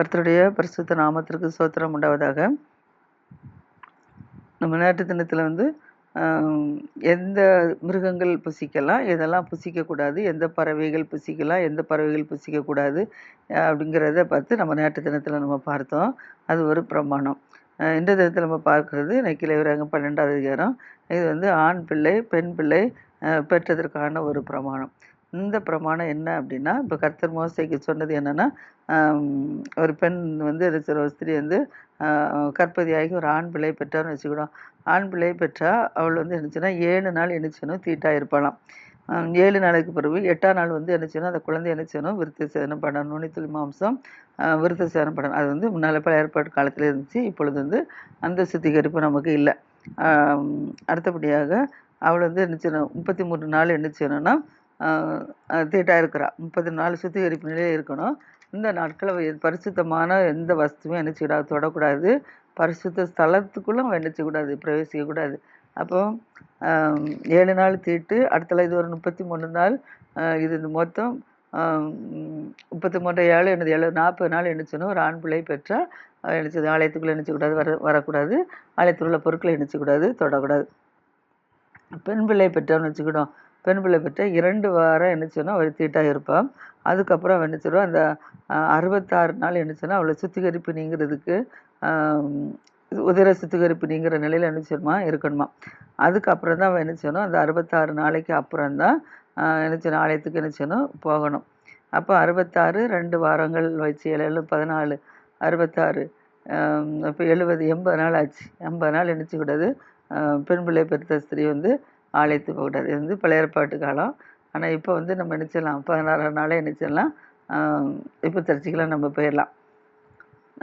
கர்த்தருடைய பரிசுத்த நாமத்திற்கு சோத்திரம் உண்டாவதாக. நம்ம நேற்று தினத்தில் வந்து எந்த மிருகங்கள் புசிக்கலாம் எதெல்லாம் புசிக்கக்கூடாது எந்த பறவைகள் புசிக்கலாம் எந்த பறவைகள் புசிக்கக்கூடாது அப்படிங்கிறத பார்த்து நம்ம நேற்று தினத்தில் நம்ம பார்த்தோம். அது ஒரு பிரமாணம். இந்த தினத்தில் நம்ம பார்க்குறது நெக்கில பன்னெண்டாவது அதிகாரம். இது வந்து ஆண் பிள்ளை பெண் பிள்ளை பெற்றதற்கான ஒரு பிரமாணம். இந்த பிரமாணம் என்ன அப்படின்னா இப்போ கர்த்தர் மோசைக்கு சொன்னது என்னென்னா ஒரு பெண் வந்து ஒரு ஸ்திரீ வந்து கற்பதியாகி ஒரு ஆண் பிள்ளை பெற்றான்னு வச்சுக்கிடும் ஆண் பிள்ளை பெற்றால் அவள் வந்து என்னச்சுன்னா ஏழு நாள் என்னச்சனும் தீட்டாக இருப்பாளாம். ஏழு நாளைக்கு பிறகு எட்டாம் நாள் வந்து என்னச்சுன்னா அந்த குழந்தை என்னச்சனும் விருத்த சேதனம் பண்ணணும் நுனித்துளி மாம்சம் விருத்த சேதனம் பண்ணணும். அது வந்து முன்னால் பல ஏற்பாடு காலத்தில் இருந்துச்சு. இப்பொழுது வந்து அந்த சுத்திகரிப்பு நமக்கு இல்லை. அடுத்தபடியாக அவள் வந்து என்ன செய்யணும்? முப்பத்தி மூணு நாள் என்ன செய்யணும்னா தீட்டா இருக்கிறா. முப்பது நாள் சுத்திகரிப்பு நிலையில் இருக்கணும். இந்த நாட்களில் பரிசுத்தமான எந்த வஸ்துவும் என்ன செய்யக்கூடாது தொடக்கூடாது. பரிசுத்த ஸ்தலத்துக்குள்ளும் அவன் பிரவேசிக்கக்கூடாது. அப்போ ஏழு நாள் தீட்டு அடுத்தல இது ஒரு முப்பத்தி மூணு நாள். இது இந்த மொத்தம் முப்பத்தி மூன்று ஏழு என்னது ஏழு நாற்பது நாள் என்னச்சணும் ஒரு ஆண் பிள்ளை பெற்றால் அவன் என்னச்சது ஆலயத்துக்குள்ளே என்னச்சக்கூடாது வர வரக்கூடாது. ஆலயத்தில் உள்ள பொருட்களை என்னச்சக்கூடாது தொடக்கூடாது. பெண் பிள்ளை பெற்றோம்னு வச்சுக்கிட்டோம் பெண் பிள்ளை பெற்ற இரண்டு வாரம் என்னச்சுன்னா அவள் தீட்டாக இருப்பான் அதுக்கப்புறம் அவள் என்ன அந்த அறுபத்தாறு நாள் என்னச்சுன்னா அவளை சுத்திகரிப்பு நீங்கிறதுக்கு உதிர சுத்திகரிப்பு நீங்கிற நிலையில் என்ன செய்யணுமா இருக்கணுமா. அதுக்கப்புறம் தான் அவள் என்ன செய்யணும் அந்த அறுபத்தாறு நாளைக்கு அப்புறம் தான் என்ன செய்யணும் ஆலயத்துக்கு என்ன செய்யணும் போகணும். அப்போ அறுபத்தாறு ரெண்டு வாரங்கள் வச்சு ஏழு பதினாலு அறுபத்தாறு இப்போ எழுபது எண்பது நாள் ஆச்சு. எண்பது நாள் என்ன பெண் பிள்ளை பெற்ற ஸ்திரீ வந்து ஆலயத்துக்கு போகக்கூடாது இது வந்து பழைய ஏற்பாட்டு காலம். ஆனால் இப்போ வந்து நம்ம நினச்சிடலாம். பதினாறாம் நாளே நினச்சிடலாம். இப்போ சர்ச்சைக்கெல்லாம் நம்ம போயிடலாம்.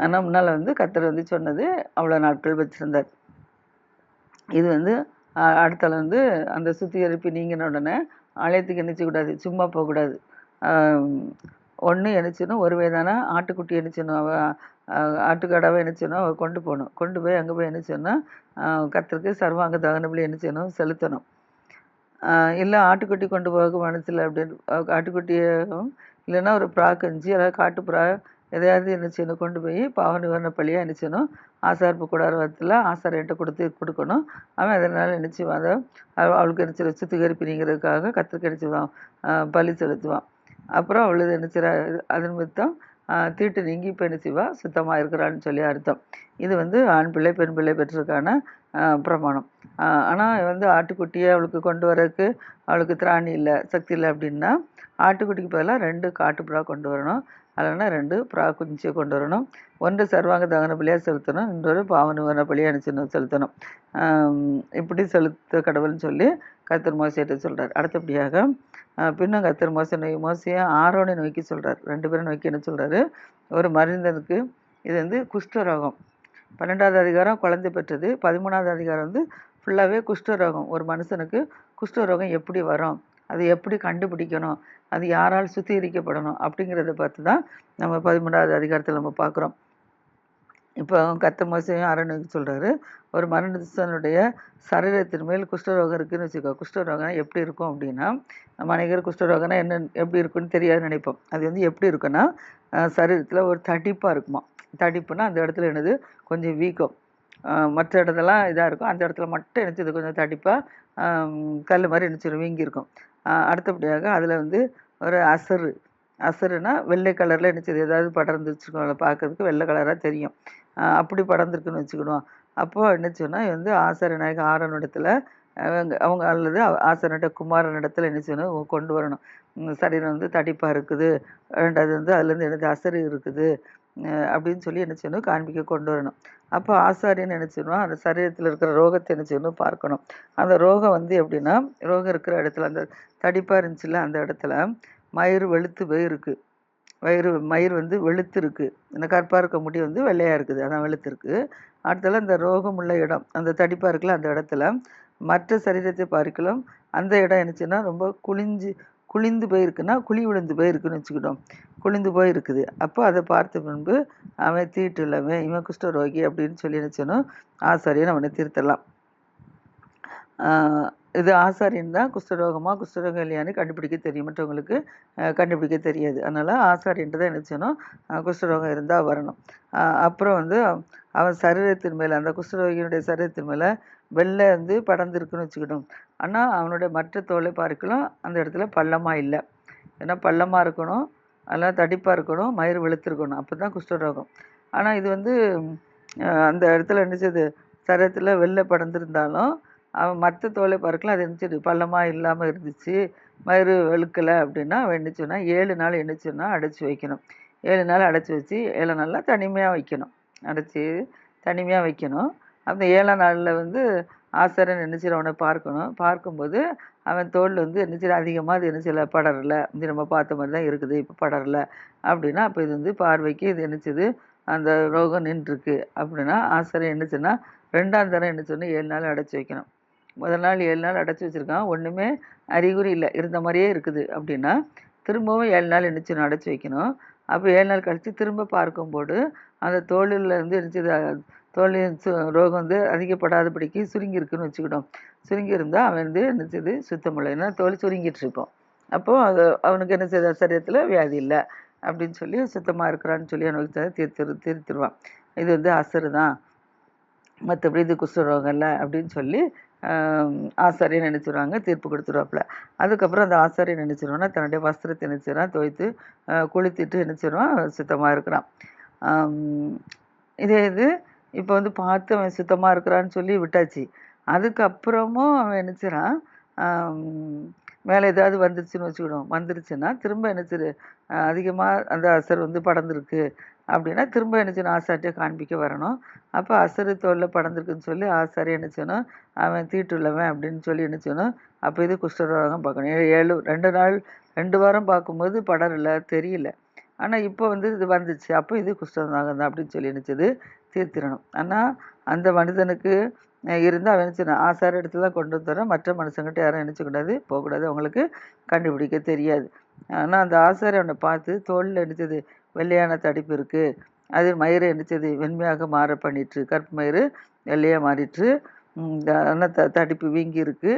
ஆனால் முன்னால் வந்து கத்தர் வந்து சொன்னது அவ்வளோ நாட்கள் வச்சுருந்தார். இது வந்து அடுத்தால வந்து அந்த சுத்திகரிப்பு நீங்கின உடனே ஆலயத்துக்கு என்னச்சக்கூடாது சும்மா போகக்கூடாது. ஒன்று எணிச்சிடணும் ஒரு வயதான ஆட்டுக்குட்டி என்னச்சணும் அவ ஆட்டுக்கடாவை என்னச்சணும் அவள் கொண்டு போகணும். கொண்டு போய் அங்கே போய் என்னச்சோன்னா கத்தருக்கு சர்வாங்க தகனபடி என்ன செய்யணும் செலுத்தணும். இல்லை ஆட்டுக்குட்டி கொண்டு போக மனசில் அப்படின்னு அஹ் ஆட்டுக்குட்டியும் இல்லைன்னா ஒரு புறா கஞ்சி அதாவது காட்டுப்புறா எதையாவது என்ன செய்யணும் கொண்டு போய் பாவ நிவாரண பள்ளியாக என்ன செய்யணும் ஆசார்ப்பு கூடாரத்தில் ஆசாரியன்ட்ட கொடுத்து கொடுக்கணும். அவன் அதனால் என்ன செய்வான் அதை அவளுக்கு என்ன செய்ய சுத்திகரிப்பு நீங்கிறதுக்காக பலி செலுத்துவான். அப்புறம் அவளுது என்ன செய்றா அதன் மித்தம் தீட்டு நீங்கி பெண் சிவா சுத்தமாக இருக்கிறான்னு சொல்லி அர்த்தம். இது வந்து ஆண் பிள்ளை பெண் பிள்ளை பெற்றதுக்கான பிரமாணம். ஆனால் வந்து ஆட்டுக்குட்டியை அவளுக்கு கொண்டு வரதுக்கு அவளுக்கு திராணி இல்லை சக்தி இல்லை அப்படின்னா ஆட்டுக்குட்டிக்கு பதிலாக ரெண்டு காட்டுப்புறா கொண்டு வரணும். இல்லைன்னா ரெண்டு பிரா குஞ்சு கொண்டு வரணும். ஒன்று சர்வாங்க தகன பலியாக செலுத்தணும். இன்னொரு பாவ நிவாரண பலியாக நினைச்சு செலுத்தணும். இப்படி செலுத்த கடவுள்னு சொல்லி கத்தர் மோசையிட்ட சொல்கிறார் அடுத்தபடியாக பின்னும் கத்தர் மோசை நோய் மோசையை ஆரோனை நோக்கி சொல்கிறார் ரெண்டு பேரும் நோக்கி என்ன சொல்கிறாரு ஒரு மருந்தனுக்கு இது வந்து குஷ்டரோகம் பன்னெண்டாவது அதிகாரம் குழந்தை பெற்றது. பதிமூணாவது அதிகாரம் வந்து ஃபுல்லாகவே குஷ்டரோகம் ஒரு மனுஷனுக்கு குஷ்டரோகம் எப்படி வரும்? அது எப்படி கண்டுபிடிக்கணும்? அது யாரால் சுத்திகரிக்கப்படணும்? அப்படிங்கிறத பார்த்து தான் நம்ம பதிமூணாவது அதிகாரத்தில் நம்ம பார்க்குறோம். இப்போ கத்த மோசையும் அரணுக்கு சொல்கிறாரு ஒரு மனுஷனுடைய சரீரத்தின் மேல் குஷ்டரோகம் இருக்குன்னு வச்சுக்கோ. குஷ்டரோகம் எப்படி இருக்கும் அப்படின்னா நம்ம அநேகர் குஷ்டரோகம்னா என்ன எப்படி இருக்குன்னு தெரியாது நினைப்போம். அது வந்து எப்படி இருக்குன்னா சரீரத்தில் ஒரு தடிப்பாக இருக்குமா தடிப்புனா அந்த இடத்துல என்னது? கொஞ்சம் வீக்கம். மற்ற இடத்தெல்லாம் இதாக இருக்கும். அந்த இடத்துல மட்டும் என்னச்சது கொஞ்சம் தடிப்பாக கல் மாதிரி என்னச்சிடும் வீங்கியிருக்கும் அடுத்தபடியாக அதில் வந்து ஒரு அசரு. அசருனா வெள்ளை கலரில் இணைச்சது ஏதாவது படர்ந்து வச்சுருக்கோம்ல பார்க்கறதுக்கு வெள்ளை கலராக தெரியும். அப்படி படர்ந்துருக்குன்னு வச்சுக்கிடுவோம் அப்போது என்ன சொன்னால் இது வந்து ஆசாரநாயக ஆரனிடத்தில் அவங்க அவங்க அல்லது ஆசனட்ட குமாரன் இடத்துல என்ன செய்யணும் கொண்டு வரணும். சரீரம் வந்து தடிப்பாக இருக்குது. ரெண்டாவது வந்து அதுலேருந்து என்னது அசரு இருக்குது. அப்படின்னு சொல்லி என்ன செய்யணும்? காண்பிக்க கொண்டு வரணும். அப்போ ஆசாரியன் என்ன செய்யணும்? அந்த சரீரத்தில் இருக்கிற ரோகத்தை என்ன செய்யணும்? பார்க்கணும். அந்த ரோகம் வந்து எப்படின்னா ரோகம் இருக்கிற இடத்துல அந்த தடிப்பாக இருந்துச்சுல்ல அந்த இடத்துல மயிர் வெளுத்து போய் இருக்கு வயிறு மயிர் வந்து வெளுத்து இருக்கு இந்த கருப்பாக இருக்க முடி வந்து வெள்ளையாக இருக்குது. அதான் வெளுத்து இருக்கு அடுத்தால அந்த ரோகம் உள்ள இடம் அந்த தடிப்பாக இருக்குல்ல அந்த இடத்துல மற்ற சரீரத்தை பார்க்கலாம் அந்த இடம் என்னச்சுன்னா ரொம்ப குளிஞ்சு குளிந்து போயிருக்குன்னா குழி விழுந்து போயிருக்குன்னு வச்சுக்கிட்டோம். குளிந்து போயிருக்குது. அப்போ அதை பார்த்த பின்பு அவன் தீட்டு இல்லாமல் இவன் குஷ்டரோகி அப்படின்னு சொல்லி நினச்சனும் ஆசாரியன் அவனை திருத்தலாம். ஆஹ் இது ஆசாரியன் தான் குஷ்டரோகமா குஷ்டரோகம் இல்லையான்னு கண்டுபிடிக்க தெரியும். மற்றவங்களுக்கு கண்டுபிடிக்க தெரியாது. அதனால் ஆசாரியன்ட்டு தான் என்ன குஷ்டரோகம் இருந்தால் வரணும். அப்புறம் வந்து அவன் சரீரத்தின் மேலே அந்த குஷ்டரோகியினுடைய சரீரத்தின் மேலே வெளில வந்து படர்ந்துருக்குன்னு வச்சுக்கிட்டோம் ஆனால் அவனுடைய மற்ற தோலை பார்க்கலாம். அந்த இடத்துல பள்ளமாக இல்லை. ஏன்னா பள்ளமாக இருக்கணும். அதெல்லாம் தடிப்பாக இருக்கணும். மயிர் வெளுத்துருக்கணும். அப்போ தான் குஷ்டரோகம் ஆனால் இது வந்து அந்த இடத்துல நினச்சது சரத்தில் வெளில படர்ந்துருந்தாலும் அவன் மற்ற தோலை பார்க்கலாம். அது என்னச்சது பள்ளமாக இல்லாமல் இருந்துச்சு. மயிறு வெளுக்கலை அப்படின்னா அவன் என்ன ஏழு நாள் என்னச்சுன்னா அடைச்சி வைக்கணும். ஏழு நாள் அடைச்சி வச்சு ஏழு நாளில் தனிமையாக வைக்கணும். அடைச்சி தனிமையாக வைக்கணும். அந்த ஏழாம் நாளில் வந்து ஆசாரன் என்ன செய்யற அவனை பார்க்கணும். பார்க்கும்போது அவன் தோல் வந்து என்ன செய்யற அதிகமாக அது என்ன செய்யல? படரல. இது நம்ம பார்த்த மாதிரி தான் இருக்குது. இப்போ படரல. அப்படின்னா அப்போ இது வந்து பார்வைக்கு இது என்ன அந்த ரோகம் நின்றுருக்கு. அப்படின்னா ஆசாரன் என்னச்சுன்னா ரெண்டாம் தரம் என்ன ஏழு நாள் அடைச்சி வைக்கணும். முதல் நாள் ஏழு நாள் அடைச்சி வச்சிருக்கான். ஒன்றுமே அறிகுறி இல்லை. இருந்த மாதிரியே இருக்குது. அப்படின்னா திரும்பவும் ஏழு நாள் என்ன செய்யணும்? அடைச்சி வைக்கணும். அப்போ ஏழு நாள் கழித்து திரும்ப பார்க்கும்போது அந்த தோலில் இருந்து என்னச்சது தோலின் சு ரோகம் வந்து அதிகப்படாதபடிக்கு சுருங்கி இருக்குன்னு வச்சுக்கிட்டோம். சுருங்கி இருந்தால் அவன் வந்து என்ன செய்யுது சுத்தமில்லை ஏன்னா தோல் சுருங்கிட்டு இருப்போம் அப்போது அது அவனுக்கு என்ன செய்த? சரீரத்தில் வியாதி இல்லை. அப்படின்னு சொல்லி சுத்தமாக இருக்கிறான்னு சொல்லி அவனுக்கு தீர்த்து தீர்த்துருவான். இது வந்து அசரு தான். மற்றபடி இது குஷ்டரோகம் இல்லை அப்படின்னு சொல்லி ஆசாரியை நினச்சிடுவாங்க தீர்ப்பு கொடுத்துருவாப்புல. அதுக்கப்புறம் அந்த ஆசாரியை நினச்சிடுவோன்னா தன்னுடைய வஸ்திரத்தை நினச்சிடுறான் துவைத்து குளித்துட்டு நினச்சிடுவான் சுத்தமாக இருக்கிறான். இதே இது இப்போ வந்து பார்த்து அவன் சுத்தமாக இருக்கிறான்னு சொல்லி விட்டாச்சு. அதுக்கப்புறமும் அவன் நினச்சிறான் மேலே ஏதாவது வந்துருச்சுன்னு வச்சுக்கிடும் வந்துருச்சுன்னா திரும்ப என்னச்சிரு அதிகமாக அந்த அசர் வந்து படர்ந்துருக்கு. அப்படின்னா திரும்ப என்னச்சுன்னா ஆசாரியை காண்பிக்க வரணும். அப்போ அசரு தோலில் படர்ந்துருக்குன்னு சொல்லி ஆசாரி என்ன அவன் தீட்டுள்ளவன் அப்படின்னு சொல்லி என்ன அப்போ இது குஷ்டரோகம் பார்க்கணும். ஏழு ஏழு ரெண்டு நாள் ரெண்டு வாரம் பார்க்கும்போது படரல தெரியல. ஆனால் இப்போ வந்து இது வந்துச்சு. அப்போ இது குஷ்டரோகம் தான் அப்படின்னு சொல்லி நினச்சது தீர்த்திடணும். ஆனால் அந்த மனிதனுக்கு இருந்தால் இருந்து அவன் நினச்சிடணும் ஆசார இடத்துல தான் கொண்டு வந்துடுறோம் மற்ற மனுஷங்கிட்ட யாரும் நினச்சக்கூடாது போகக்கூடாது. அவங்களுக்கு கண்டுபிடிக்க தெரியாது. ஆனால் அந்த ஆசாரி அவனை பார்த்து தோலில் நினச்சது வெள்ளையான தடிப்பு இருக்குது அது மயிரை என்னச்சது வெண்மையாக மாற பண்ணிட்டு கருப்பு மயிறு வெள்ளையாக மாறிட்டு ம், த தடிப்பு வீங்கி இருக்குது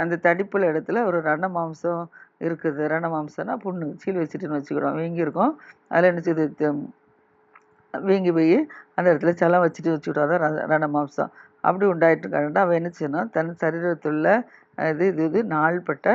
அந்த தடிப்புள்ள இடத்துல ஒரு ரண மாம்சம் இருக்குது. ரண மாம்சம்னா புண்ணு சீல் வச்சுட்டுன்னு வச்சுக்கிறோம். வீங்கி இருக்கும். அதில் என்னச்சது வீங்கி போய் அந்த இடத்துல சலம் வச்சுட்டு வச்சுக்கிட்டோம் அதான் ர- ரண மாம்சம். அப்படி உண்டாயிட்டு கரெக்டாக அவன் என்ன செய்யணும்? தன் சரீரத்துள்ள இது இது இது நாள்பட்ட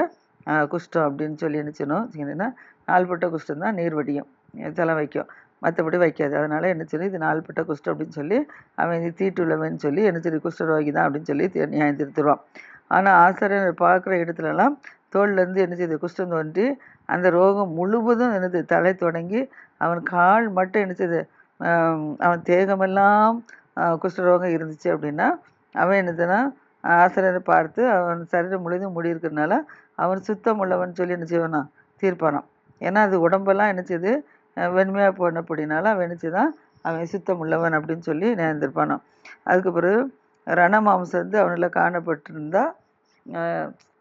குஷ்டம் அப்படின்னு சொல்லி என்ன செய்யணும்? என்னன்னா நாள்பட்ட குஷ்டம் தான் நீர் வடியும். சலம் வைக்கும். மற்றபடி வைக்காது. அதனால் என்ன செய்யணும்? இது நாள்பட்ட குஷ்டம் அப்படின்னு சொல்லி அவன் இது தீட்டுள்ளவன் சொல்லி என்ன சொல்லி குஷ்டரோகி தான் அப்படின்னு சொல்லி நியாயம் திருத்துருவான். ஆனால் ஆசிரியர் பார்க்குற இடத்துலலாம் தோல்லேருந்து என்ன செய்யுது குஷ்டம் தோன்றி அந்த ரோகம் முழுவதும் என்னது தலை தொடங்கி அவன் கால் மட்டும் என்ன செய்யுது அவன் தேகமெல்லாம் குஷ்டரோகம் இருந்துச்சு அப்படின்னா அவன் என்னதுன்னா ஆசிரியரை பார்த்து அவன் சரீரம் முழுதும் முடி இருக்கிறதுனால அவன் சுத்தம் உள்ளவன் சொல்லி என்ன செய்வானா? தீர்ப்பானாம் ஏன்னா அது உடம்பெல்லாம் என்ன வெண்மையாக போன அப்படின்னால அவன் என்ன அவன் சுத்தம் உள்ளவன் அப்படின்னு சொல்லி நேர்ந்திருப்பானாம். அதுக்கு பிறகு ரணமாம்சம் வந்து அவனில் காணப்பட்டிருந்தா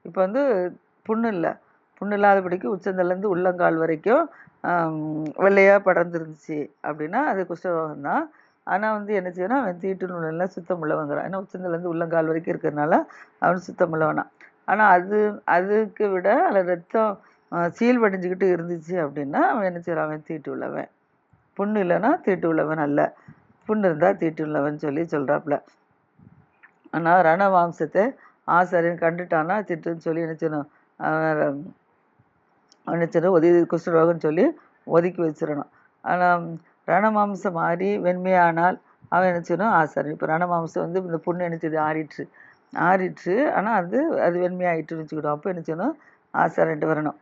இப்போ வந்து புண்ணு இல்லை. புண்ணு இல்லாதபடிக்கு உச்சந்தலேருந்து உள்ளங்கால் வரைக்கும் வெள்ளையாக படர்ந்துருந்துச்சு அப்படின்னா அது குஷ்டரோகம் தான் ஆனால் வந்து என்ன செய்யணும்? அவன் தீட்டு நூலெல்லாம் சுத்தம் உள்ளவங்கிறான் ஏன்னா உச்சந்தலேருந்து உள்ளங்கால் வரைக்கும் இருக்கிறதுனால அவன் சுத்தம் உள்ளவனா ஆனால் அது அதுக்கு விட அதில் ரத்தம் சீல் வடிஞ்சுக்கிட்டு இருந்துச்சு அப்படின்னா அவன் என்ன செய்கிறான் அவன் தீட்டு உள்ளவன். புண்ணு இல்லைன்னா தீட்டு உள்ளவன் அல்ல. புண்ணு இருந்தால் தீட்டு உள்ளவன் சொல்லி சொல்கிறாப்புல ஆனால் ரண மாம்சத்தை ஆசாரியன் கண்டுட்டானா திட்டுன்னு சொல்லி என்ன செய்யணும்? நினச்சிடும் ஒதுக்கி குஷ்டரோகம்னு சொல்லி ஒதுக்கி வச்சிடணும். ஆனால் ரணமாம்சம் மாறி வெண்மையானால் அவன் நினச்சிடும் ஆசாரம் இப்போ ரணமாம்சம் வந்து இந்த புண்ணு நினச்சது ஆறிற்று. ஆறிற்று. ஆனால் அது அது வெண்மையாயிட்டுன்னு வச்சுக்கிட்டோம் அப்போ நினச்சிடும் ஆசாரன்ட்டு வரணும்.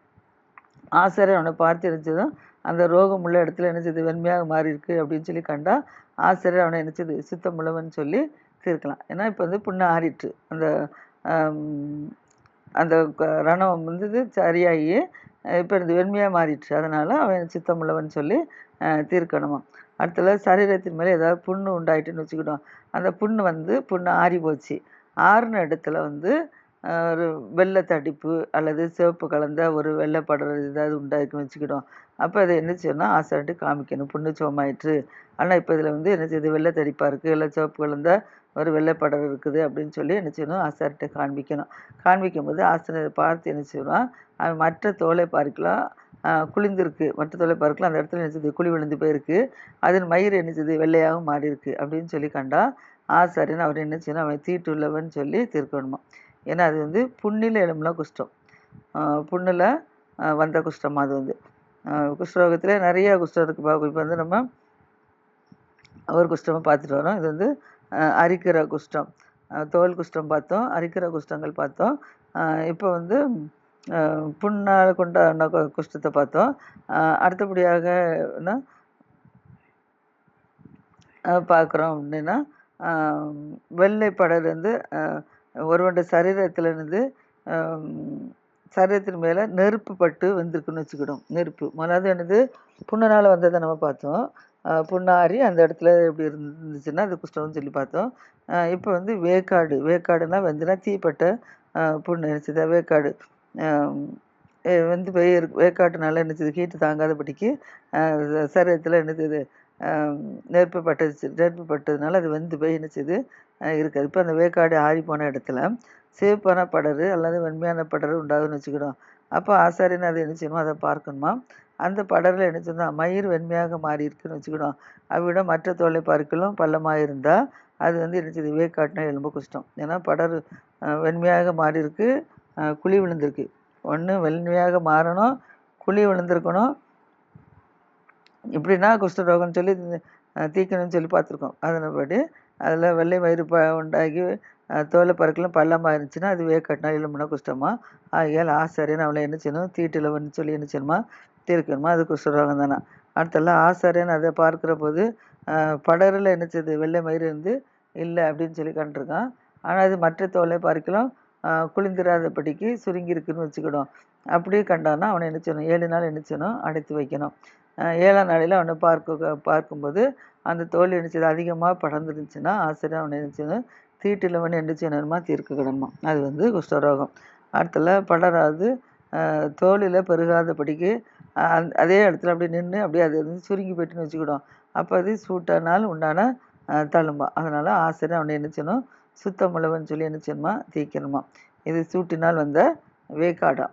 ஆசாரியன் அவனை பார்த்து நினச்சதும் அந்த ரோகம் உள்ள இடத்துல நினச்சது வெண்மையாக மாறி இருக்கு அப்படின்னு சொல்லி கண்டா ஆசிரியர் அவனை நினச்சது சுத்தம் உள்ளவன் சொல்லி தீர்க்கலாம். ஏன்னா இப்போ வந்து புண்ணு ஆறிட்டு அந்த அந்த க- ரணம் வந்து சரியாகி இப்போ இந்த வெண்மையாக மாறிடுச்சு. அதனால் அவன் சித்தமுள்ளவன் சொல்லி அஹ், தீர்க்கணுமா? அடுத்தது சரீரத்தின் மேலே ஏதாவது புண்ணு உண்டாயிட்டுன்னு வச்சுக்கிட்டோம். அந்த புண்ணு வந்து புண்ணு ஆறி போச்சு ஆறுன இடத்துல வந்து ஒரு வெள்ளை தடிப்பு அல்லது சிவப்பு கலந்த ஒரு வெள்ளை படர் ஏதாவது உண்டாயிருக்குன்னு வச்சுக்கிடும் அப்போ அதை என்ன செய்யணும் ஆசாரிட்டு காமிக்கணும். புண்ணு சோமாயிற்று ஆனால் இப்போ இதில் வந்து என்ன செய்யுது? வெள்ளை தடிப்பாக இருக்குது இல்லை சிவப்பு கலந்த ஒரு வெள்ளை படர் இருக்குது அப்படின்னு சொல்லி என்ன செய்யணும்? ஆசாரிட்ட காண்பிக்கணும். காண்பிக்கும் போது ஆசிரியர் பார்த்து என்ன செய்யணும் அவன் மற்ற தோலை பார்க்கலாம். குளிந்திருக்கு மற்ற தோலை பார்க்கலாம். அந்த இடத்துல என்ன செய்யுது? குழி விழுந்து போயிருக்கு. அதன் மயிர் என்ன செய்யுது? வெள்ளையாகவும் மாறிருக்கு அப்படின்னு சொல்லி கண்டா ஆசாரின்னு அவர் என்ன செய்யணும்? அவன் தீட்டுள்ளவன் சொல்லி தீர்க்கணுமா? ஏன்னா அது வந்து புண்ணில எலும்புல குஷ்டம். புண்ணில் வந்த குஷ்டம் அது வந்து. குஷ்டரோகத்தில் நிறைய குஷ்டம் இருக்கு இப்போ வந்து நம்ம ஒரு குஷ்டமாக பார்த்துட்டு வரோம் இது வந்து அரிக்கிற குஷ்டம். தோல் குஷ்டம் பார்த்தோம் அரிக்கிற குஷ்டங்கள் பார்த்தோம். இப்போ வந்து புண்ணால் கொண்டான குஷ்டத்தை பார்த்தோம். அடுத்தபடியாக பார்க்குறோம் அப்படின்னா வெள்ளை படர் வந்து ஒருவனுடைய சரீரத்திலிருந்து சரீரத்தின் மேலே நெருப்பு பட்டு வந்திருக்குன்னு வச்சுக்கிடும். நெருப்பு. முதலாவது என்னது? புண்ணுனால் வந்ததை நம்ம பார்த்தோம். புண்ணாரி அந்த இடத்துல எப்படி இருந்துச்சுன்னா அது குஷ்டம்னு சொல்லி பார்த்தோம். இப்போ வந்து வேக்காடு. வேக்காடுனா வந்துன்னா தீப்பட்ட புண்ணு நினச்சது? வேக்காடு. வந்து போய் வேக்காட்டுனால என்னச்சது ஹீட்டு தாங்காதபடிக்கு சரீரத்தில் என்னது நெருப்பு பட்டுச்சு. நெருப்பு பட்டதுனால அது வந்து போய் என்னச்சது இருக்குது. இப்போ அந்த வேக்காடு ஆறி போன இடத்துல சிவப்பான படரு அல்லது வெண்மையான படரு உண்டாகுன்னு வச்சுக்கிடும் அப்போ ஆசாரியன் அதை என்ன செய்யணுமோ அதை பார்க்கணுமா? அந்த படரில் என்ன சொன்னால் மயிர் வெண்மையாக மாறி இருக்குன்னு வச்சுக்கிடும் அவ்விட மற்ற தோலை பார்க்கலும் பள்ளமாக இருந்தால் அது வந்து என்ன செய்யுது வேக்காட்டினா எலும்பு குஷ்டம். ஏன்னா படர் வெண்மையாக மாறி இருக்கு குழி விழுந்திருக்கு. ஒன்று வெண்மையாக மாறணும் குழி விழுந்திருக்கணும். இப்படின்னா குஷ்டரோகம்னு சொல்லி தீக்கணும்னு சொல்லி பார்த்துருக்கோம். அதன்படி அதில் வெள்ளை வயிறு ப உண்டாகி தோலை பறக்கலாம் பள்ளமாக இருந்துச்சுன்னா அது வேக்காட்டினா எலும்புனா குஷ்டமா? ஆகையால் ஆசாரியன் அவளை என்ன செய்யணும்? தீட்டிலவன் சொல்லி என்ன செய்யணுமா? தீர்க்கணுமா? அது குஷ்டரோகம் தானே அடுத்தெல்லாம் ஆசாரியன் அதை பார்க்குற போது படரில் என்ன செய்யுது வெள்ளை மயிறு இருந்து இல்லை அப்படின்னு சொல்லி கண்டிருக்கான். ஆனால் அது மற்ற தோலை பார்க்கலாம் குளிந்திராதபடிக்கு சுருங்கி இருக்குன்னு வச்சுக்கிடும். அப்படியே கண்டான்னா அவனை என்ன செய்யணும் ஏழு நாள் என்ன செய்யணும் அடைத்து வைக்கணும். ஏழாம் நாளில் அவனை பார்க்க பார்க்கும்போது அந்த தோல் என்ன அதிகமாக படர்ந்துருந்துச்சுன்னா ஆசிரியர் அவனை என்ன தீட்டில் அவனை என்ன செய்யணுமா தீர்க்க அது வந்து குஷ்டரோகம். அடுத்தல படராது தோலில் பெருகாதபடிக்கு அந் அதே இடத்துல அப்படியே நின்று அப்படியே அது வந்து சுருங்கி போயிட்டுன்னு வச்சுக்கிடும். அப்போ அது சூட்டானால் உண்டான தழும்பா. அதனால் ஆசிரியர் அவனை என்ன செய்யணும் சுத்தமுள்ளவன் சொல்லி என்ன செய்யணுமா? தீக்கணுமா இது சூட்டினால் வந்த வேக்காடா.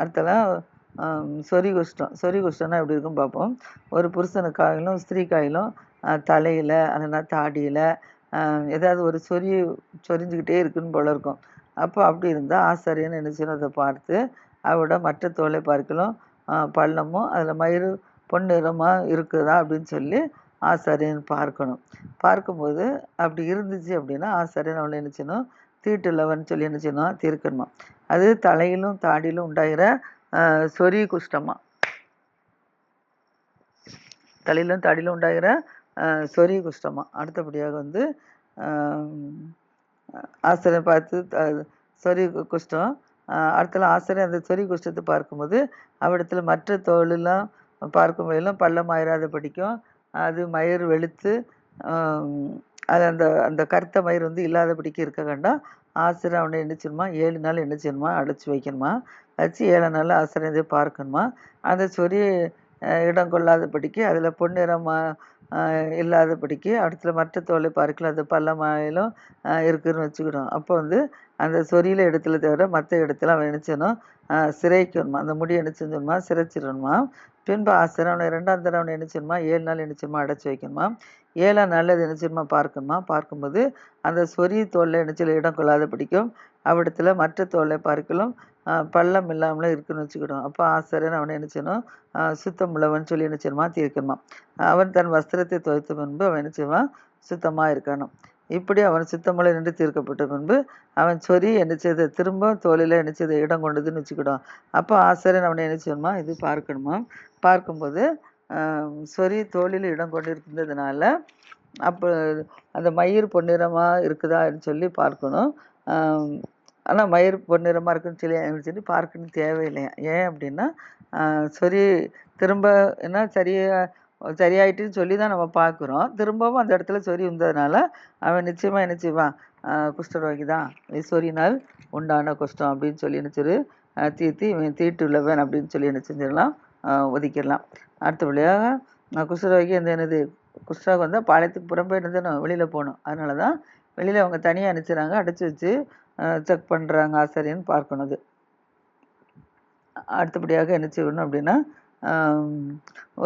அடுத்தலாம் சொரி சொறி குஷ்டம். சொறி குஷ்டம்னா எப்படி இருக்கும் பார்ப்போம். ஒரு புருஷனுக்காயிலும் ஸ்திரீக்காயிலும் தலையில் இல்லைன்னா தாடியில் ஏதாவது ஒரு சொறி சொரிஞ்சுக்கிட்டே இருக்குன்னு போல இருக்கும். அப்போ அப்படி இருந்தால் ஆசாரியன் என்ன செய்யணும்? அதை பார்த்து அவட மற்ற தோலை பார்க்கலாம் பள்ளமும் அதில் மயிறு பொன்னிறமாக இருக்குதா அப்படின்னு சொல்லி ஆசாரியன் பார்க்கணும். பார்க்கும்போது அப்படி இருந்துச்சு அப்படின்னா ஆசாரியன் அவளை என்ன செய்யணும்? தீட்டுள்ளவன் சொல்லி என்ன செய்யணும் தீர்க்கணுமா? அது தலையிலும் தாடியிலும் உண்டாகிற ஆஹ் சொறி குஷ்டமா? தலையிலும் தாடியிலும் உண்டாகிற ஆஹ் சொறி குஷ்டமா? அடுத்தபடியாக வந்து ஆஹ் ஆசிரியர் பார்த்து சொரி குஷ்டம் ஆஹ் அடுத்தல ஆசிரியர் அந்த சொரி குஷ்டத்தை பார்க்கும்போது அவ்விடத்தில் மற்ற தோலெல்லாம் பார்க்கும் போதெல்லாம் பள்ளமாயிராத படிக்கும். அது மயிர் வெளுத்து அது அந்த அந்த கருத்த மயிர் வந்து இல்லாதபடிக்கு இருக்க வேண்டாம். ஆசிரியர் அவனை என்ன செய்யணுமா? ஏழு நாள் என்ன செய்யணுமா? அடைச்சி வைக்கணுமா? வச்சு ஏழு நாள் ஆசிரியர் இதை பார்க்கணுமா? அந்த சொறி இடம் கொள்ளாதபடிக்கு அதில் பொன்னிறமாக இல்லாதபடிக்கு அடுத்த மற்ற தோலை பார்க்கலாம். அது பள்ளமாயிலும் ஆஹ் இருக்குன்னு வச்சுக்கிடும் அப்போ வந்து அந்த சொரியில் இடத்துல தவிர மற்ற இடத்துல அவன் என்ன சிறைக்கணுமா? அந்த முடி என்ன செஞ்சணுமா? பின்பு ஆசிரியர் அவனை ரெண்டாம் தடவை நினைச்சிருமா என்ன ஏழு நாள் நினைச்சிருமா அடைச்சி வைக்கணுமா? ஏழாம் நாளில் நினைச்சிருமா என்ன பார்க்கணுமா? பார்க்கும்போது அந்த சொறி தோலை என்ன இடம் கொள்ளாத பிடிக்கும். அவ்விடத்தில் மற்ற தோலை பார்க்கலும் பள்ளம் இல்லாமலும் இருக்குன்னு வச்சுக்கிடும் அப்போ ஆசிரியர் அவனை என்ன சுத்தம் உள்ளவன் சொல்லி என்ன தீர்க்கணுமா? அவன் தன் வஸ்திரத்தை துவைத்த பின்பு அவன் என்ன சுத்தமாக இருக்கணும். இப்படி அவன் சுத்தமுள்ள நின்று தீர்க்கப்பட்ட பின்பு அவன் சொறி நினைச்சதை திரும்ப தோலில் நினைச்சதை இடம் கொண்டதுன்னு வச்சுக்கிடும் அப்போ ஆசிரியர் அவனை நினைச்சிருமா இது பார்க்கணுமா? பார்க்கும்போது சொறி தோலில் இடம் கொண்டு இருந்ததுனால அப்போ அந்த மயிர் பொன்னிறமாக இருக்குதான்னு சொல்லி பார்க்கணும். ஆனால் மயிர் பொன்னிறமாக இருக்குன்னு சொல்லி சொல்லி பார்க்கணும் தேவையில்லையா ஏன் அப்படின்னா சொறி திரும்ப என்ன சரியாக சரியாயிட்டுன்னு சொல்லி தான் நம்ம பார்க்குறோம். திரும்பவும் அந்த இடத்துல சொறி வந்ததுனால அவன் நிச்சயமாக என்ன செய்வான்? குஷ்டரோகி தான். சொறினால் உண்டான குஷ்டம் அப்படின்னு சொல்லி என்ன தீர்த்தி இவன் தீட்டு உள்ளவன் அப்படின்னு சொல்லி என்ன செஞ்சிடலாம். ஒதுக்கிடலாம். அடுத்தபடியாக ஆஹ் குஷ்டரோகி அந்த என்னது குஷ்டரோகம் வந்தால் பாளையத்துக்கு புறம்பே இருந்தணும் வெளியில் போகணும். அதனால தான் வெளியில் அவங்க தனியாக அனுப்பிச்சிடுறாங்க அடைச்சி வச்சு செக் பண்ணுறாங்க ஆசிரியன்னு பார்க்கணும் அது. அடுத்தபடியாக என்ன செய்யணும் அப்படின்னா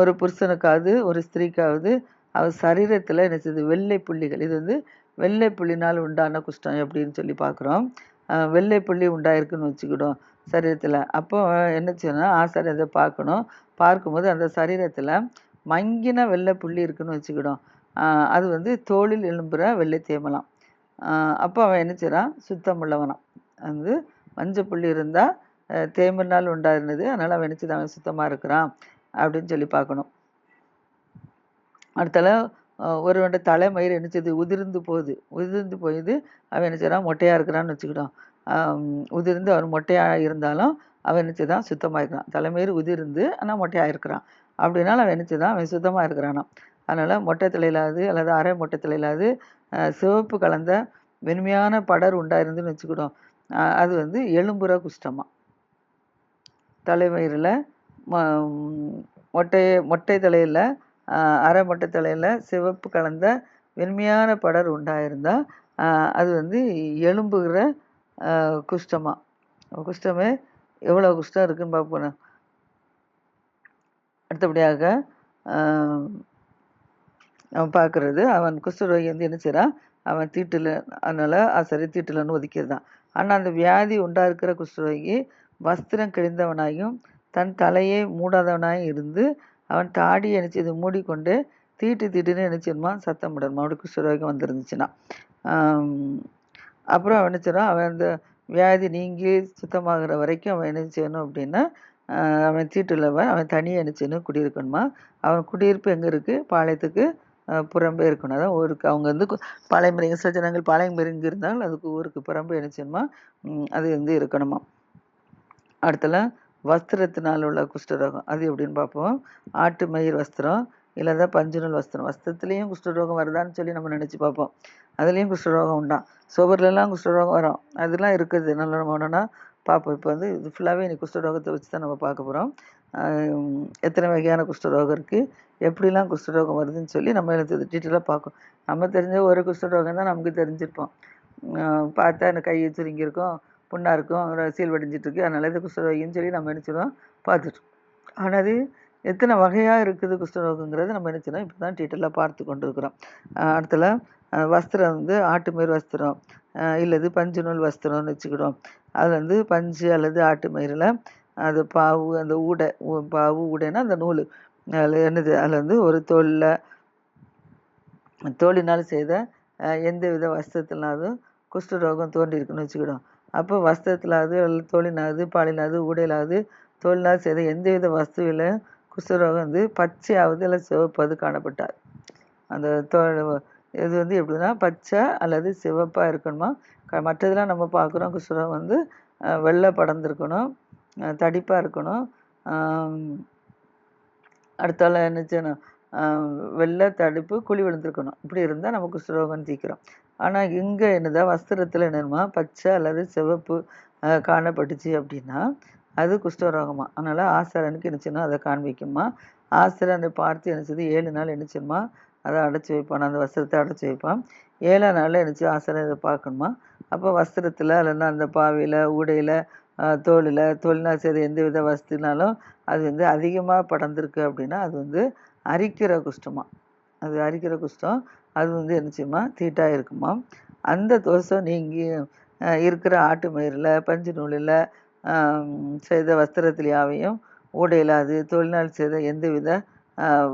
ஒரு புருஷனுக்காவது ஒரு ஸ்திரீக்காவது அவர் சரீரத்தில் என்ன செய்யுது வெள்ளை புள்ளிகள். இது வந்து வெள்ளை புள்ளினால் உண்டான குஷ்டம் எப்படின்னு சொல்லி பார்க்குறோம். வெள்ளை புள்ளி உண்டாயிருக்குன்னு வச்சுக்கிடும் சரீரத்தில். அப்போ என்ன செய்யணும் ஆசாரியர் அதை பார்க்கணும். பார்க்கும்போது அந்த சரீரத்தில் மங்கின வெள்ளை புள்ளி இருக்குன்னு வச்சுக்கிடும் அது வந்து தோளில் எழும்புகிற வெள்ளை தேமலாம். அப்போ அவன் என்ன செய்கிறான் சுத்தம் உள்ளவனாம் வந்து மஞ்சள் புள்ளி இருந்தால் தேமனால் உண்டாயிருந்தது. அதனால் அவன் என்ன செய்தான்? அவன் சுத்தமாக இருக்கிறான் அப்படின்னு சொல்லி பார்க்கணும். அடுத்தால அஹ் தலைமயிர் என்ன செய்யுது உதிர்ந்து போகுது. உதிர்ந்து போயிது அவன் என்ன மொட்டையாக இருக்கிறான்னு வச்சுக்கிட்டோம் உதிர்ந்து அவன் மொட்டையாக இருந்தாலும் அவன் என்ன செய்தான்? சுத்தமாக இருக்கிறான் தலைமயிர் உதிர்ந்து ஆனால் மொட்டையாக இருக்கிறான். அப்படின்னாலும் அவன் என்ன செய்தான்? அவன் சுத்தமாக இருக்கிறானாம். அதனால் மொட்டை தலையிலாது அல்லது அரை மொட்டை தலையிலாது சிவப்பு கலந்த வெண்மையான படர் உண்டாயிருந்துன்னு வச்சுக்கிட்டோம். அது வந்து எலும்புற குஷ்டமாக தலைமயிரில் மொட்டை மொட்டை தலையில் அரை மொட்டை தலையில் சிவப்பு கலந்த வெண்மையான படர் உண்டாயிருந்தா அது வந்து எலும்புகிற குஷ்டமாக குஷ்டமா. குஷ்டமே எவ்வளோ குஷ்டம் இருக்குன்னு பார்ப்போம் அடுத்தபடியாக அவன் பார்க்கறது அவன் குஷ்டரோகி வந்து என்ன செய்கிறான் அவன் தீட்டில் அதனால் ஆசரி சரி தீட்டுலன்னு ஒதுக்கிடுதான் ஆனால் அந்த வியாதி உண்டாயிருக்கிற குஷ்டரோகி வஸ்திரம் கிழிந்தவனாயும் தன் தலையை மூடாதவனாயும் இருந்து அவன் தாடி நினைச்சது மூடிக்கொண்டு தீட்டு தீட்டுன்னு நினைச்சிருமா சத்தம் விடணுமா அவனுக்கு சுரோகம் வந்துருந்துச்சுன்னா. அப்புறம் அவன் என்ன அவன் அந்த வியாதி நீங்கி சுத்தமாகிற வரைக்கும் அவன் என்ன செய்யணும் அப்படின்னா அவன் தீட்டுள்ளவன் அவன் தனியாக என்ன செய்யணும்? குடியிருக்கணுமா? அவன் குடியிருப்பு எங்கே இருக்குது பாளையத்துக்கு புறம்பே இருக்கணும். அதான் ஊருக்கு. அவங்க வந்து கு- பாளையம்பரிங்க சில ஜனங்கள் பாளையம்பரிங்க இருந்தாலும் அதுக்கு ஊருக்கு புறம்பே என்ன செய்யணுமா? அது வந்து இருக்கணுமா? அடுத்தல வஸ்திரத்தினால் உள்ள குஷ்டரோகம். அது எப்படின்னு பார்ப்போம். ஆட்டு மயிர் வஸ்திரம் இல்லாத பஞ்சுநூல் வஸ்திரம். வஸ்திரத்துலேயும் குஷ்டரோகம் வருதான்னு சொல்லி நம்ம நினச்சி பார்ப்போம். அதுலேயும் குஷ்டரோகம் உண்டான் சுவர்லலாம் குஷ்டரோகம் வரும். அதெல்லாம் இருக்குது. நல்ல நம்ம ஒன்றுனா பார்ப்போம். இப்போ வந்து இது ஃபுல்லாகவே இன்னைக்கு குஷ்டரோகத்தை வச்சு தான் நம்ம பார்க்க போகிறோம் எத்தனை வகையான குஷ்டரோகம் இருக்குது எப்படிலாம் குஷ்டரோகம் வருதுன்னு சொல்லி நம்ம எழுத்து டீட்டெயிலாக பார்க்கும் நம்ம தெரிஞ்ச ஒரு குஷ்டரோகம் தான் நமக்கு தெரிஞ்சிருப்போம். பார்த்தா எனக்கு கையை சுருங்கியிருக்கும் புண்ணாக இருக்கும் சீல் வடிஞ்சிட்டு இருக்கு. இது குஷ்டரோகின்னு சொல்லி நம்ம நினச்சிடுவோம் பார்த்துட்டு ஆனால் அது எத்தனை வகையாக இருக்குது குஷ்டரோகங்கிறது நம்ம நினச்சிடும் இப்போ தான் டீட்டெயிலாக பார்த்து கொண்டு இருக்கிறோம். அடுத்தல வஸ்திரம் வந்து ஆட்டுமயிர் வஸ்திரம் இல்லது பஞ்சு நூல் வஸ்திரம்னு வச்சுக்கிடும் அது வந்து பஞ்சு அல்லது ஆட்டுமயிரில் அது பாவு அந்த ஊடை பாவு ஊடைன்னா அந்த நூல். அதில் என்னது? அதில் வந்து ஒரு தோலில் தோலினால் செய்த எந்த வித வஸ்திரத்தினாலும் குஷ்டரோகம் தோன்றியிருக்குன்னு வச்சுக்கிடும் அப்போ வஸ்திரத்திலாவது அல்லது தோலினாவது பாலினாவது ஊடையிலாவது தோலினால் செய்த எந்த வித வஸ்துவில் குஷ்டரோகம் வந்து பச்சையாவது இல்லை சிவப்பாவது காணப்பட்டார். அந்த தோல் இது வந்து எப்படின்னா பச்சை அல்லது சிவப்பாக இருக்கணுமா? க- மற்றதெல்லாம் நம்ம பார்க்குறோம் குஷ்டரோகம் வந்து வெள்ளை படர்ந்துருக்கணும் தடிப்பாக இருக்கணும் அடுத்தால என்ன செய்யணும் வெள்ளை தடுப்பு குழி விழுந்திருக்கணும். இப்படி இருந்தால் நம்ம குஷ்டரோகம் தீக்கிறோம் ஆனால் இங்கே என்னதா? வஸ்திரத்தில் என்னமா பச்சை அல்லது சிவப்பு காணப்பட்டுச்சு அப்படின்னா அது குஷ்டரோகமா. அதனால் ஆசாரனுக்கு என்ன அதை காண்பிக்குமா? ஆசிரியனை பார்த்து என்னச்சது ஏழு நாள் என்ன அதை அடைச்சி வைப்பான். அந்த வஸ்திரத்தை அடைச்சி வைப்பான். ஏழாம் நாளில் என்னச்சு செய்யும் ஆசிரியர் இதை பார்க்கணுமா? அப்போ வஸ்திரத்தில் இல்லைன்னா அந்த பாவையில் ஊடையில் தோலில் தோலினால் சரி எந்த வித வசதினாலும் அது வந்து அதிகமாக படர்ந்திருக்கு அப்படின்னா அது வந்து அரிக்கிற குஷ்டமாக அது அரிக்கிற குஷ்டம். அது வந்து என்ன செய்யுமா? தீட்டாக இருக்குமா? அந்த தோஷம் நீங்கள் இருக்கிற ஆட்டு மயிரில் பஞ்சு நூலில் செய்த வஸ்திரத்திலேயாவையும் ஊடையில் அது தொழில்நாள் செய்த எந்தவித வித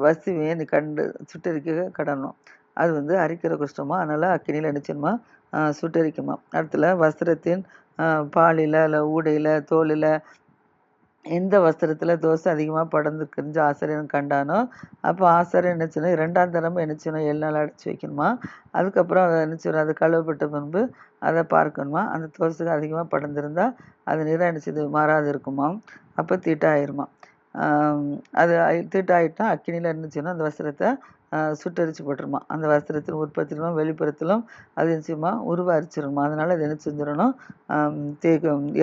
வஸ்துவையும் நீ கண்டு சுட்டரிக்க கடணும். அது வந்து அரிக்கிற குஷ்டமா? அதனால் அக்கினியில் நினச்சிடுமா சுட்டரிக்குமா அடுத்துல வஸ்திரத்தின் பாலில் இல்லை ஊடையில் தோலில் எந்த வஸ்திரத்தில் தோசை அதிகமாக படர்ந்துருக்குன்னு ஆசிரியன் கண்டானோ அப்போ ஆசிரியர் என்ன செய்யணும் இரண்டாம் தரமும் என்ன செய்யணும் ஏழு நாள் அடைச்சி வைக்கணுமா? அதுக்கப்புறம் அதை என்ன செய்யணும் அது கழுவப்பட்ட பின்பு அதை பார்க்கணுமா? அந்த தோசைக்கு அதிகமாக படர்ந்துருந்தால் அது நிறம் என்ன செய்யுது மாறாது இருக்குமா? அப்போ தீட்டாயிருமா? அது தீட்டாயிட்டா அக்கினியில் இருந்துச்சுன்னா அந்த வஸ்திரத்தை சுட்டரிச்சு போட்டுருமா? அந்த வஸ்திரத்தின் உற்பத்தியிலும் வெளிப்புறத்திலும் அது நிச்சயமா உருவாரிச்சிருமா அதனால் அது என்ன செஞ்சிடணும்? தே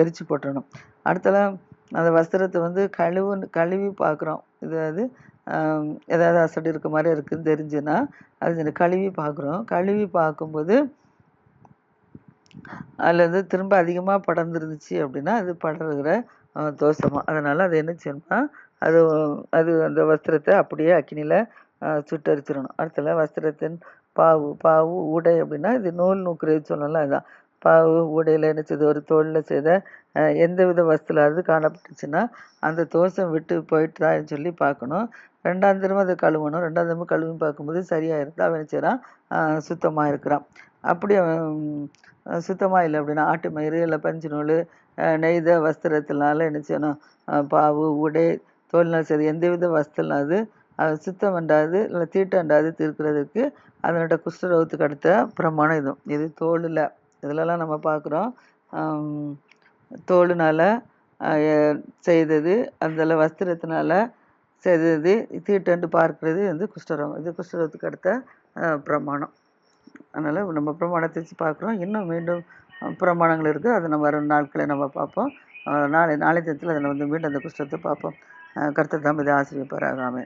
எரிச்சு போட்டுடணும். அடுத்தலாம் அந்த வஸ்திரத்தை வந்து கழுவு கழுவி பார்க்குறோம். இதாவது ஏதாவது அசடு இருக்க மாதிரி இருக்குன்னு தெரிஞ்சுன்னா அது கழுவி பார்க்குறோம். கழுவி பார்க்கும்போது அதில் வந்து திரும்ப அதிகமாக படர்ந்துருந்துச்சு அப்படின்னா அது படர்கிற தோஷமாக அதனால் அது என்ன செய்யணும்னா அது அது அந்த வஸ்திரத்தை அப்படியே அக்கினியில் சுட்டரிச்சிடணும். அடுத்தல வஸ்திரத்தின் பாவு பாவு உடை அப்படின்னா இது நூல் நூக்குறது சொல்லலாம் இதுதான் பாவு உடையில் என்ன செய்யுது ஒரு தோலில் செய்த எந்த வித வஸ்துலாவது காணப்பட்டுச்சுன்னா அந்த தோஷம் விட்டு போயிட்டுதான்னு சொல்லி பார்க்கணும். ரெண்டாம் திரும்ப அதை கழுவணும். ரெண்டாம் திரும்ப கழுவி பார்க்கும்போது சரியாக இருந்தால் அவன் என்ன செய்கிறான் சுத்தமாக இருக்கிறான். அப்படி சுத்தமாக இல்லை அப்படின்னா ஆட்டு மயிறு இல்லை பஞ்சு நூல் நெய்த வஸ்திரத்தினால என்ன செய்யணும்? பாவு உடை தோல்நாள் சரி எந்தவித வித அது அது சுத்தம் அண்டாது இல்லை தீட்டண்டாது தீர்க்கிறதுக்கு அதனோட குஷ்டரோகத்துக்கு அடுத்த பிரமாணம் இதுவும் இது தோலில் இதிலலாம் நம்ம பார்க்குறோம். தோளுனால் செய்தது அதில் வஸ்திரத்தினால செய்தது தீட்டண்டு பார்க்கிறது வந்து குஷ்டரோகம் இது குஷ்டரோகத்துக்கு அடுத்த பிரமாணம். அதனால் நம்ம பிரமாணத்தை வச்சு பார்க்குறோம். இன்னும் மீண்டும் பிரமாணங்கள் இருக்குது அதை நம்ம வரும் நாட்களை நம்ம பார்ப்போம். நாளை நாளை தினத்தில் அதில் வந்து மீண்டும் அந்த குஷ்டத்தை பார்ப்போம். அஹ், கர்த்தர் தாம் இதை ஆசிரியப்பாராகாமே